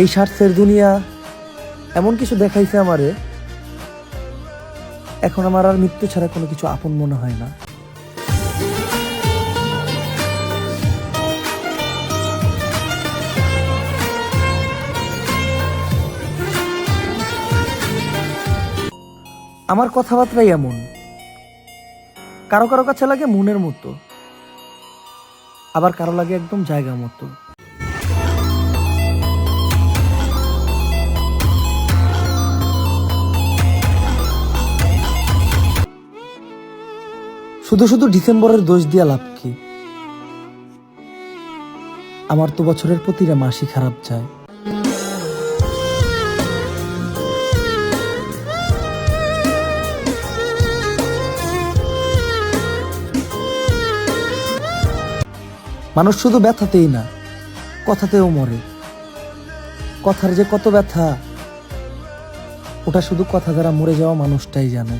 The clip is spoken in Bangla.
এই স্বার্থের দুনিয়া এমন কিছু দেখাইছে আমারে, এখন আমার আর মৃত্যু ছাড়া কোনো কিছু আপন মনে হয় না। আমার কথাবার্তাই এমন। কারও কারও কাছে লাগে মনের মতো, আবার কারও লাগে একদম জায়গা মতো। শুধু শুধু ডিসেম্বরের দোষ দিয়া লাভ কি? আমার তো বছরের প্রতিটা মাসই খারাপ যায়। মানুষ শুধু ব্যথাতেই না, কথাতেও মরে। কথার যে কত ব্যথা, ওটা শুধু কথা দ্বারা মরে যাওয়া মানুষটাই জানে।